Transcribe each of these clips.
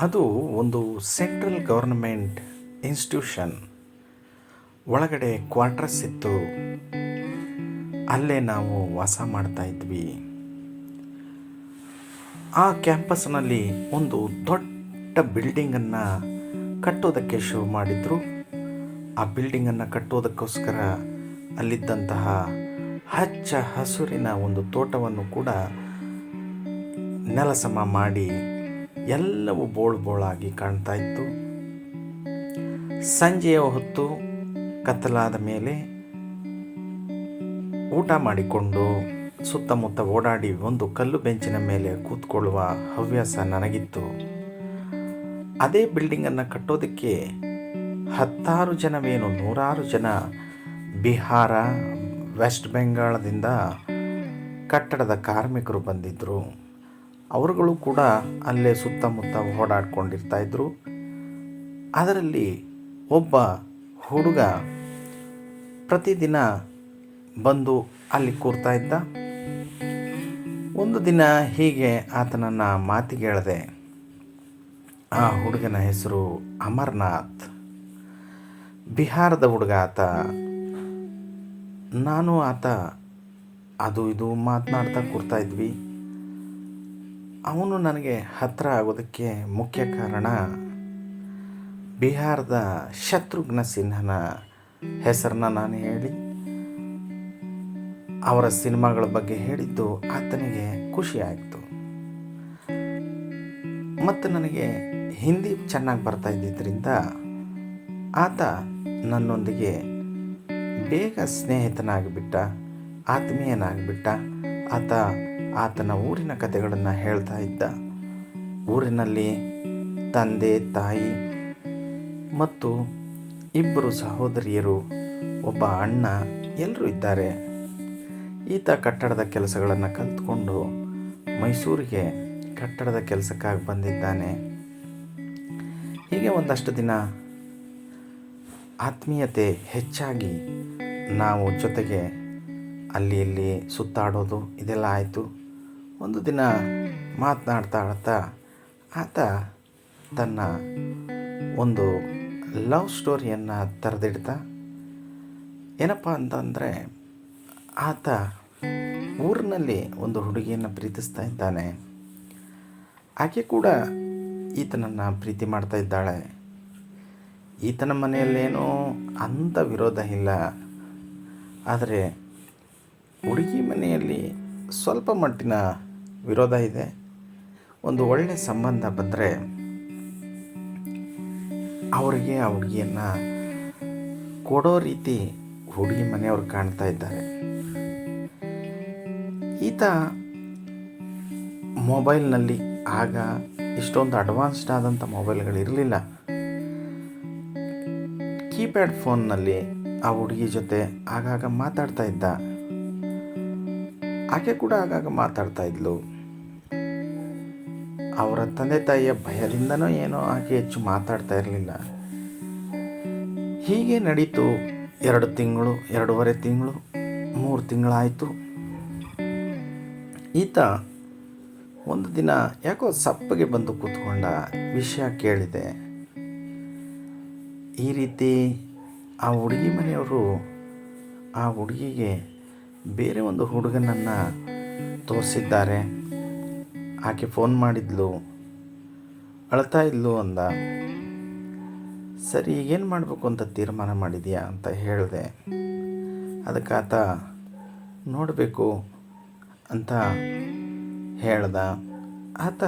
ಅದು ಒಂದು central government institution. ಒಳಗಡೆ ಕ್ವಾರ್ಟರ್ಸ್ ಇತ್ತು. ಅಲ್ಲೇ ನಾವು ವಾಸ ಮಾಡ್ತಾ ಇದ್ವಿ. ಆ ಕ್ಯಾಂಪಸ್ನಲ್ಲಿ ಒಂದು ದೊಡ್ಡ ಬಿಲ್ಡಿಂಗನ್ನು ಕಟ್ಟೋದಕ್ಕೆ ಶುರು ಮಾಡಿದರು. ಆ ಬಿಲ್ಡಿಂಗನ್ನು ಕಟ್ಟೋದಕ್ಕೋಸ್ಕರ ಅಲ್ಲಿದ್ದಂತಹ ಹಚ್ಚ ಹಸುರಿನ ಒಂದು ತೋಟವನ್ನು ಕೂಡ ನೆಲಸಮ ಮಾಡಿ ಎಲ್ಲವೂ ಬೋಳ್ ಬೋಳಾಗಿ ಕಾಣ್ತಾ ಇತ್ತು. ಸಂಜೆಯ ಹೊತ್ತು ಕತ್ತಲಾದ ಮೇಲೆ ಊಟ ಮಾಡಿಕೊಂಡು ಸುತ್ತಮುತ್ತ ಓಡಾಡಿ ಒಂದು ಕಲ್ಲು ಬೆಂಚಿನ ಮೇಲೆ ಕೂತ್ಕೊಳ್ಳುವ ಹವ್ಯಾಸ ನನಗಿತ್ತು. ಅದೇ ಬಿಲ್ಡಿಂಗನ್ನು ಕಟ್ಟೋದಕ್ಕೆ ಹತ್ತಾರು ಜನವೇನು ನೂರಾರು ಜನ ಬಿಹಾರ ವೆಸ್ಟ್ ಬೆಂಗಾಳದಿಂದ ಕಟ್ಟಡದ ಕಾರ್ಮಿಕರು ಬಂದಿದ್ದರು ಅವರುಗಳು ಕೂಡ ಅಲ್ಲೇ ಸುತ್ತಮುತ್ತ ಓಡಾಡ್ಕೊಂಡಿರ್ತಾ ಇದ್ರು. ಅದರಲ್ಲಿ ಒಬ್ಬ ಹುಡುಗ ಪ್ರತಿದಿನ ಬಂದು ಅಲ್ಲಿ ಕೂರ್ತಾ ಇದ್ದ. ಒಂದು ದಿನ ಹೀಗೆ ಆತನನ್ನು ಮಾತಿಗೆ ಎಳೆದೆ ಆ ಹುಡುಗನ ಹೆಸರು ಅಮರ್ನಾಥ್. ಬಿಹಾರದ ಹುಡುಗ ಆತ. ನಾನು ಆತ, ಅದು ಇದು ಮಾತನಾಡ್ತಾ ಕೂರ್ತಾ ಇದ್ವಿ. ಅವನು ನನಗೆ ಹತ್ತಿರ ಆಗೋದಕ್ಕೆ ಮುಖ್ಯ ಕಾರಣ ಬಿಹಾರದ ಶತ್ರುಘ್ನ ಸಿನ್ಹನ ಹೆಸರನ್ನ ನಾನು ಹೇಳಿ, ಅವರ ಸಿನಿಮಾಗಳ ಬಗ್ಗೆ ಹೇಳಿದ್ದು ಆತನಿಗೆ ಖುಷಿ ಆಯಿತು ಮತ್ತು ನನಗೆ ಹಿಂದಿ ಚೆನ್ನಾಗಿ ಬರ್ತಾ ಇದ್ದಿದ್ದರಿಂದ ಆತ ನನ್ನೊಂದಿಗೆ ಬೇಗ ಸ್ನೇಹಿತನಾಗಿಬಿಟ್ಟ, ಆತ್ಮೀಯನಾಗಿಬಿಟ್ಟ. ಆತ ಆತನ ಊರಿನ ಕಥೆಗಳನ್ನು ಹೇಳ್ತಾ ಇದ್ದ. ಊರಿನಲ್ಲಿ ತಂದೆ, ತಾಯಿ ಮತ್ತು ಇಬ್ಬರು ಸಹೋದರಿಯರು, ಒಬ್ಬ ಅಣ್ಣ ಎಲ್ಲರೂ ಇದ್ದಾರೆ. ಈತ ಕಟ್ಟಡದ ಕೆಲಸಗಳನ್ನು ಕಲ್ತ್ಕೊಂಡು ಮೈಸೂರಿಗೆ ಕಟ್ಟಡದ ಕೆಲಸಕ್ಕಾಗಿ ಬಂದಿದ್ದಾನೆ. ಹೀಗೆ ಒಂದಷ್ಟು ದಿನ ಆತ್ಮೀಯತೆ ಹೆಚ್ಚಾಗಿ ನಾವು ಜೊತೆಗೆ ಅಲ್ಲಿ ಇಲ್ಲಿ ಸುತ್ತಾಡೋದು, ಇದೆಲ್ಲ ಆಯಿತು. ಒಂದು ದಿನ ಮಾತನಾಡ್ತಾ ಆಡ್ತಾ ಆತ ತನ್ನ ಒಂದು ಲವ್ ಸ್ಟೋರಿಯನ್ನು ತೆರೆದಿಡ್ತಾ, ಏನಪ್ಪ ಅಂತಂದರೆ ಆತ ಊರಿನಲ್ಲಿ ಒಂದು ಹುಡುಗಿಯನ್ನು ಪ್ರೀತಿಸ್ತಾ ಇದ್ದಾನೆ. ಆಕೆ ಕೂಡ ಈತನನ್ನು ಪ್ರೀತಿ ಮಾಡ್ತಾ ಇದ್ದಾಳೆ. ಈತನ ಮನೆಯಲ್ಲೇನೋ ಅಂಥ ವಿರೋಧ ಇಲ್ಲ. ಆದರೆ ಹುಡುಗಿ ಮನೆಯಲ್ಲಿ ಸ್ವಲ್ಪ ಮಟ್ಟಿನ ವಿರೋಧ ಇದೆ. ಒಂದು ಒಳ್ಳೆಯ ಸಂಬಂಧ ಬಂದರೆ ಅವರಿಗೆ ಆ ಹುಡುಗಿಯನ್ನು ಕೊಡೋ ರೀತಿ ಹುಡುಗಿ ಮನೆಯವರು ಕಾಣ್ತಾ ಇದ್ದಾರೆ. ಈತ ಮೊಬೈಲ್ನಲ್ಲಿ ಆಗ ಇಷ್ಟೊಂದು ಅಡ್ವಾನ್ಸ್ಡ್ ಆದಂಥ ಮೊಬೈಲ್ಗಳಿರಲಿಲ್ಲ ಕೀಪ್ಯಾಡ್ ಫೋನ್ನಲ್ಲಿ ಆ ಹುಡುಗಿ ಜೊತೆ ಆಗಾಗ ಮಾತಾಡ್ತಾ ಇದ್ದ. ಆಕೆ ಕೂಡ ಆಗಾಗ ಮಾತಾಡ್ತಾ ಇದ್ಲು. ಅವರ ತಂದೆ ತಾಯಿಯ ಭಯದಿಂದನೋ ಏನೋ ಆಕೆ ಹೆಚ್ಚು ಮಾತಾಡ್ತಾ ಇರಲಿಲ್ಲ. ಹೀಗೆ ನಡೀತು ಎರಡು ತಿಂಗಳು, ಎರಡೂವರೆ ತಿಂಗಳು, ಮೂರು ತಿಂಗಳಾಯಿತು. ಈತ ಒಂದು ದಿನ ಯಾಕೋ ಸಪ್ಪಗೆ ಬಂದು ಕೂತ್ಕೊಂಡ ವಿಷಯ ಕೇಳಿದೆ. ಈ ರೀತಿ ಆ ಹುಡುಗಿ ಮನೆಯವರು ಆ ಹುಡುಗಿಗೆ ಬೇರೆ ಒಂದು ಹುಡುಗನನ್ನು ತೋರಿಸಿದ್ದಾರೆ. ಆಕೆ ಫೋನ್ ಮಾಡಿದ್ಲು. ಅಳ್ತಾ ಇದ್ಲು ಅಂದ. ಸರಿ, ಈಗೇನು ಮಾಡಬೇಕು ಅಂತ ತೀರ್ಮಾನ ಮಾಡಿದ್ಯಾ ಅಂತ ಹೇಳಿದೆ. ಅದಕ್ಕೆ ಆತ, ನೋಡಬೇಕು ಅಂತ ಹೇಳ್ದ. ಆತ,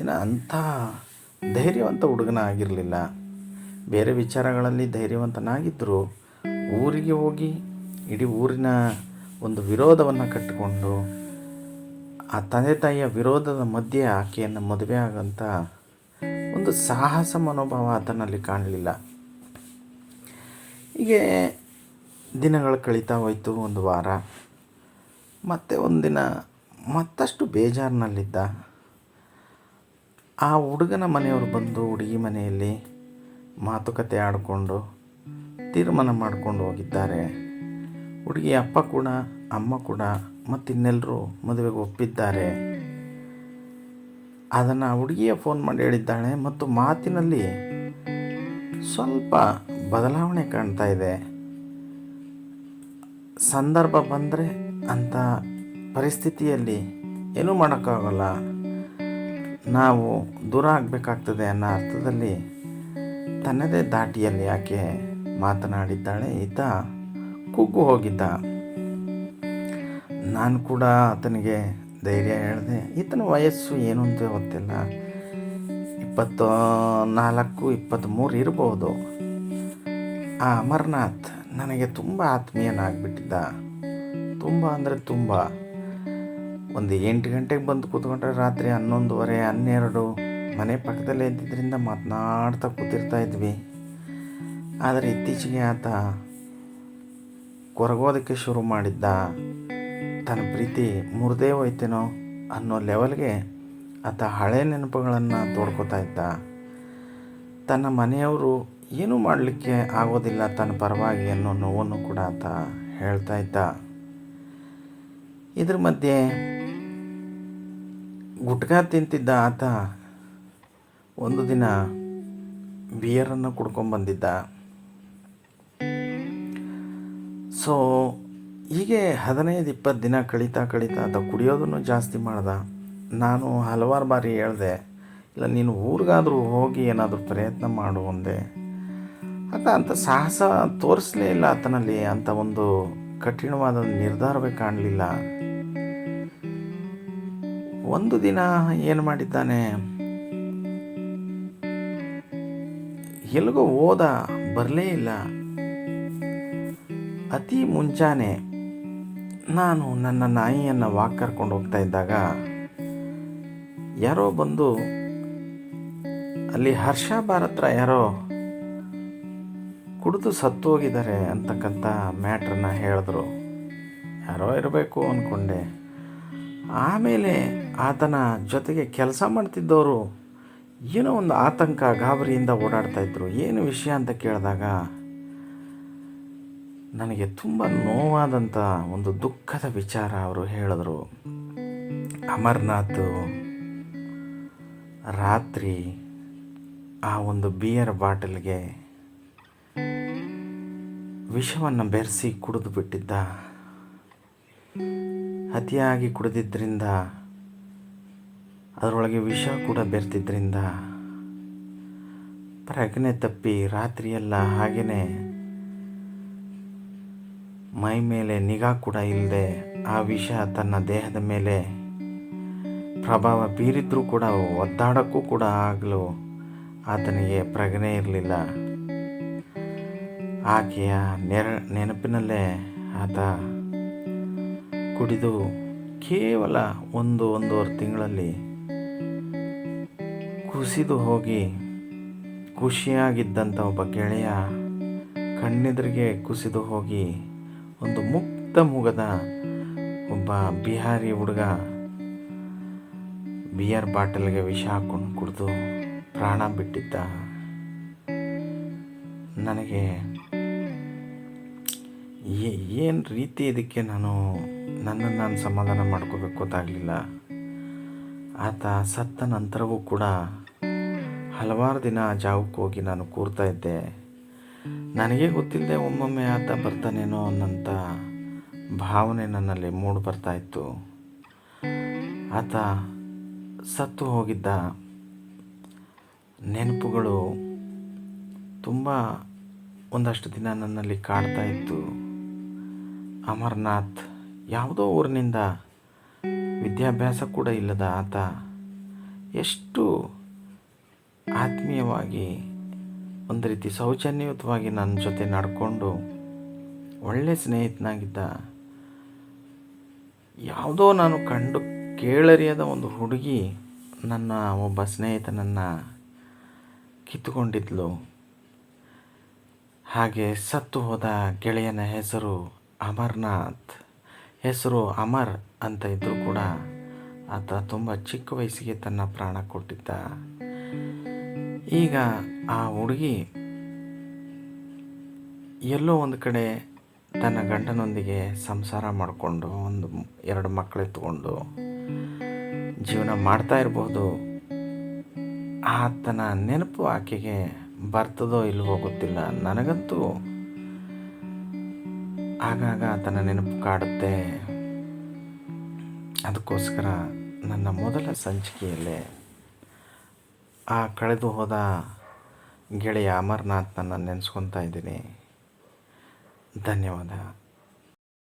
ಏನೋ ಅಂಥ ಧೈರ್ಯವಂತ ಹುಡುಗನ ಆಗಿರಲಿಲ್ಲ. ಬೇರೆ ವಿಚಾರಗಳಲ್ಲಿ ಧೈರ್ಯವಂತನಾಗಿದ್ದರು ಊರಿಗೆ ಹೋಗಿ, ಇಡೀ ಊರಿನ ಒಂದು ವಿರೋಧವನ್ನು ಕಟ್ಟಿಕೊಂಡು ಆ ತಂದೆ ತಾಯಿಯ ವಿರೋಧದ ಮಧ್ಯೆ ಆಕೆಯನ್ನು ಮದುವೆ ಆಗಂಥ ಒಂದು ಸಾಹಸ ಮನೋಭಾವ ಆತನಲ್ಲಿ ಕಾಣಲಿಲ್ಲ. ಹೀಗೆ ದಿನಗಳು ಕಳೀತಾ ಹೋಯಿತು, ಒಂದು ವಾರ. ಮತ್ತೆ ಒಂದಿನ ಮತ್ತಷ್ಟು ಬೇಜಾರಿನಲ್ಲಿದ್ದ. ಆ ಹುಡುಗನ ಮನೆಯವರು ಬಂದು ಹುಡುಗಿ ಮನೆಯಲ್ಲಿ ಮಾತುಕತೆ ಆಡಿಕೊಂಡು, ತೀರ್ಮಾನ ಮಾಡಿಕೊಂಡು ಹೋಗಿದ್ದಾರೆ. ಹುಡುಗಿ ಅಪ್ಪ ಕೂಡ, ಅಮ್ಮ ಕೂಡ ಮತ್ತಿನ್ನೆಲ್ಲರೂ ಮದುವೆಗೆ ಒಪ್ಪಿದ್ದಾರೆ. ಅದನ್ನು ಹುಡುಗಿಯ ಫೋನ್ ಮಾಡಿ ಹೇಳಿದ್ದಾಳೆ ಮತ್ತು ಮಾತಿನಲ್ಲಿ ಸ್ವಲ್ಪ ಬದಲಾವಣೆ ಕಾಣ್ತಾ ಇದೆ. ಸಂದರ್ಭ ಬಂದರೆ ಅಂಥ ಪರಿಸ್ಥಿತಿಯಲ್ಲಿ ಏನೂ ಮಾಡೋಕ್ಕಾಗಲ್ಲ. ನಾವು ದೂರ ಆಗಬೇಕಾಗ್ತದೆ ಅನ್ನೋ ಅರ್ಥದಲ್ಲಿ ತನ್ನದೇ ದಾಟಿಯಲ್ಲಿ ಯಾಕೆ ಮಾತನಾಡಿದ್ದಾಳೆ. ಈತ ಕುಗ್ಗು ಹೋಗಿದ್ದ. ನಾನು ಕೂಡ ಆತನಿಗೆ ಧೈರ್ಯ ಹೇಳಿದೆ, ಈತನ ವಯಸ್ಸು ಏನು ಅಂತ ಗೊತ್ತಿಲ್ಲ. ಇಪ್ಪತ್ತು ನಾಲ್ಕು, ಇಪ್ಪತ್ತ್ಮೂರು ಇರ್ಬೋದು. ಆ ಅಮರನಾಥ್ ನನಗೆ ತುಂಬ ಆತ್ಮೀಯನಾಗ್ಬಿಟ್ಟಿದ್ದ. ತುಂಬ ಅಂದರೆ ತುಂಬ. ಒಂದು ಎಂಟು ಗಂಟೆಗೆ ಬಂದು ಕೂತ್ಕೊಂಡ್ರೆ ರಾತ್ರಿ ಹನ್ನೊಂದುವರೆ, ಹನ್ನೆರಡು, ಮನೆ ಪಕ್ಕದಲ್ಲೇ ಇದ್ದಿದ್ದರಿಂದ ಮಾತನಾಡ್ತಾ ಕೂತಿರ್ತಾ ಇದ್ವಿ. ಆದರೆ ಇತ್ತೀಚೆಗೆ ಆತ ಕೊರಗೋದಕ್ಕೆ ಶುರು ಮಾಡಿದ್ದ. ತನ್ನ ಪ್ರೀತಿ ಮುರಿದೇ ಹೋಯ್ತೇನೋ ಅನ್ನೋ ಲೆವೆಲ್ಗೆ ಆತ ಹಳೆ ನೆನಪುಗಳನ್ನು ತೋಡ್ಕೋತಾ ಇದ್ದ. ತನ್ನ ಮನೆಯವರು ಏನೂ ಮಾಡಲಿಕ್ಕೆ ಆಗೋದಿಲ್ಲ ತನ್ನ ಪರವಾಗಿ ಅನ್ನೋ ನೋವನ್ನು ಕೂಡ ಆತ ಹೇಳ್ತಾ ಇದ್ದ. ಇದ್ರ ಮಧ್ಯೆ ಗುಟ್ಕಾ ತಿಂತಿದ್ದ ಆತ ಒಂದು ದಿನ ಬಿಯರನ್ನು ಕುಡ್ಕೊಂಬಂದಿದ್ದ ಸೊ ಹೀಗೆ ಹದಿನೈದು, ಇಪ್ಪತ್ತು ದಿನ ಕಳೀತಾ ಕಳೀತಾ ಆತ ಕುಡಿಯೋದನ್ನು ಜಾಸ್ತಿ ಮಾಡ್ದ. ನಾನು ಹಲವಾರು ಬಾರಿ ಹೇಳಿದೆ, ಇಲ್ಲ, ನೀನು ಊರಿಗಾದರೂ ಹೋಗಿ ಏನಾದರೂ ಪ್ರಯತ್ನ ಮಾಡು ಅಂದೆ. ಆತ ಅಂತ ಸಾಹಸ ತೋರಿಸಲೇ ಇಲ್ಲ ಆತನಲ್ಲಿ, ಅಂತ ಒಂದು ಕಠಿಣವಾದ ನಿರ್ಧಾರವೇ ಕಾಣಲಿಲ್ಲ. ಒಂದು ದಿನ ಏನು ಮಾಡಿದ್ದಾನೆ? ಎಲ್ಲಿಗೋ ಓದ ಬರಲೇ ಇಲ್ಲ. ಅತಿ ಮುಂಚಾನೆ ನಾನು ನನ್ನ ನಾಯಿಯನ್ನು ವಾಕ್ ಕರ್ಕೊಂಡು ಹೋಗ್ತಾ ಇದ್ದಾಗ ಯಾರೋ ಬಂದು ಅಲ್ಲಿ ಹರ್ಷ ಭಾರತ್ರ ಯಾರೋ ಕುಡಿದು ಸತ್ತು ಹೋಗಿದ್ದಾರೆ ಅಂತಕ್ಕಂಥ ಮ್ಯಾಟ್ರನ್ನ ಹೇಳಿದ್ರು. ಯಾರೋ ಇರಬೇಕು ಅಂದ್ಕೊಂಡೆ ಆಮೇಲೆ ಆತನ ಜೊತೆಗೆ ಕೆಲಸ ಮಾಡ್ತಿದ್ದವರು ಏನೋ ಒಂದು ಆತಂಕ ಗಾಬರಿಯಿಂದ ಓಡಾಡ್ತಾ ಇದ್ರು. ಏನು ವಿಷಯ ಅಂತ ಕೇಳಿದಾಗ ನನಗೆ ತುಂಬ ನೋವಾದಂಥ ಒಂದು ದುಃಖದ ವಿಚಾರ ಅವರು ಹೇಳಿದ್ರು. ಅಮರ್ನಾಥ್ ರಾತ್ರಿ ಆ ಒಂದು ಬಿಯರ್ ಬಾಟಲ್ಗೆ ವಿಷವನ್ನು ಬೆರೆಸಿ ಕುಡಿದು ಬಿಟ್ಟಿದ್ದ. ಅತಿಯಾಗಿ ಕುಡಿದಿದ್ದರಿಂದ ಅದರೊಳಗೆ ವಿಷ ಕೂಡ ಬೆರೆತಿದ್ದರಿಂದ ಪ್ರಜ್ಞೆ ತಪ್ಪಿ ರಾತ್ರಿಯೆಲ್ಲ ಹಾಗೆಯೇ ಮೈ ಮೇಲೆ ನಿಗಾ ಕೂಡ ಇಲ್ಲದೆ ಆ ವಿಷ ತನ್ನ ದೇಹದ ಮೇಲೆ ಪ್ರಭಾವ ಬೀರಿದ್ರೂ ಕೂಡ, ಒದ್ದಾಡೋಕ್ಕೂ ಕೂಡ ಆಗಲು ಆತನಿಗೆ ಪ್ರಜ್ಞೆ ಇರಲಿಲ್ಲ. ಆಕೆಯ ನೆರ, ನೆನಪಿನಲ್ಲೇ ಆತ ಕುಡಿದು ಕೇವಲ ಒಂದು, ಒಂದೂವರೆ ತಿಂಗಳಲ್ಲಿ ಕುಸಿದು ಹೋಗಿ ಖುಷಿಯಾಗಿದ್ದಂಥ ಒಬ್ಬ ಗೆಳೆಯ ಕಣ್ಣೆದುರಿಗೆ ಕುಸಿದು ಹೋಗಿ ಒಂದು ಮುಕ್ತ ಮುಗದ ಒಬ್ಬ ಬಿಹಾರಿ ಹುಡುಗ ಬಿಯರ್ ಬಾಟಲ್ಗೆ ವಿಷ ಹಾಕೊಂಡು ಕುಡಿದು ಪ್ರಾಣ ಬಿಟ್ಟಿದ್ದ. ನನಗೆ ಏನು ರೀತಿ ಇದಕ್ಕೆ ನಾನು ನನ್ನನ್ನು ನಾನು ಸಮಾಧಾನ ಮಾಡ್ಕೋಬೇಕು ಗೊತ್ತಾಗಲಿಲ್ಲ. ಆತ ಸತ್ತ ನಂತರವೂ ಕೂಡ ಹಲವಾರು ದಿನ ಜಾವಕ್ಕೆ ಹೋಗಿ ನಾನು ಕೂರ್ತಾ ಇದ್ದೆ. ನನಗೆ ಗೊತ್ತಿಲ್ಲದೆ ಒಮ್ಮೊಮ್ಮೆ ಆತ ಬರ್ತಾನೇನೋ ಅನ್ನೋಂಥ ಭಾವನೆ ನನ್ನಲ್ಲಿ ಮೂಡಿ ಬರ್ತಾ ಇತ್ತು. ಆತ ಸತ್ತು ಹೋಗಿದ್ದ ನೆನಪುಗಳು ತುಂಬ ಒಂದಷ್ಟು ದಿನ ನನ್ನಲ್ಲಿ ಕಾಡ್ತಾ ಇತ್ತು. ಅಮರ್ನಾಥ್ ಯಾವುದೋ ಊರಿನಿಂದ ವಿದ್ಯಾಭ್ಯಾಸ ಕೂಡ ಇಲ್ಲದ ಆತ ಎಷ್ಟು ಆತ್ಮೀಯವಾಗಿ ಒಂದು ರೀತಿ ಸೌಜನ್ಯಯುತವಾಗಿ ನನ್ನ ಜೊತೆ ನಡ್ಕೊಂಡು ಒಳ್ಳೆ ಸ್ನೇಹಿತನಾಗಿದ್ದ ಯಾವುದೋ ನಾನು ಕಂಡು ಕೇಳರಿಯದ ಒಂದು ಹುಡುಗಿ ನನ್ನ ಒಬ್ಬ ಸ್ನೇಹಿತನನ್ನು ಕಿತ್ತುಕೊಂಡಿದ್ಲು. ಹಾಗೆ ಸತ್ತು ಹೋದ ಗೆಳೆಯನ ಹೆಸರು ಅಮರ್ನಾಥ್. ಹೆಸರು ಅಮರ್ ಅಂತ ಇದ್ದರೂ ಕೂಡ ಆತ ತುಂಬ ಚಿಕ್ಕ ವಯಸ್ಸಿಗೆ ತನ್ನ ಪ್ರಾಣ ಕೊಟ್ಟಿದ್ದ. ಈಗ ಆ ಹುಡುಗಿ ಎಲ್ಲೋ ಒಂದು ಕಡೆ ತನ್ನ ಗಂಡನೊಂದಿಗೆ ಸಂಸಾರ ಮಾಡಿಕೊಂಡು, ಒಂದು ಎರಡು ಮಕ್ಕಳೆತ್ಕೊಂಡು ಜೀವನ ಮಾಡ್ತಾ ಇರಬಹುದು ಆತನ ನೆನಪು ಆಕೆಗೆ ಬರ್ತದೋ ಇಲ್ವೋ ಗೊತ್ತಿಲ್ಲ. ನನಗಂತೂ ಆಗಾಗ ಆತನ ನೆನಪು ಕಾಡುತ್ತೆ. ಅದಕ್ಕೋಸ್ಕರ ನನ್ನ ಮೊದಲ ಸಂಚಿಕೆಯಲ್ಲೇ ಆ ಕಳೆದು ಹೋದ ಗೆಳೆಯ ಅಮರನಾಥ್ನನ್ನು ನೆನೆಸ್ಕೊತಾ ಇದ್ದೀನಿ. ಧನ್ಯವಾದ.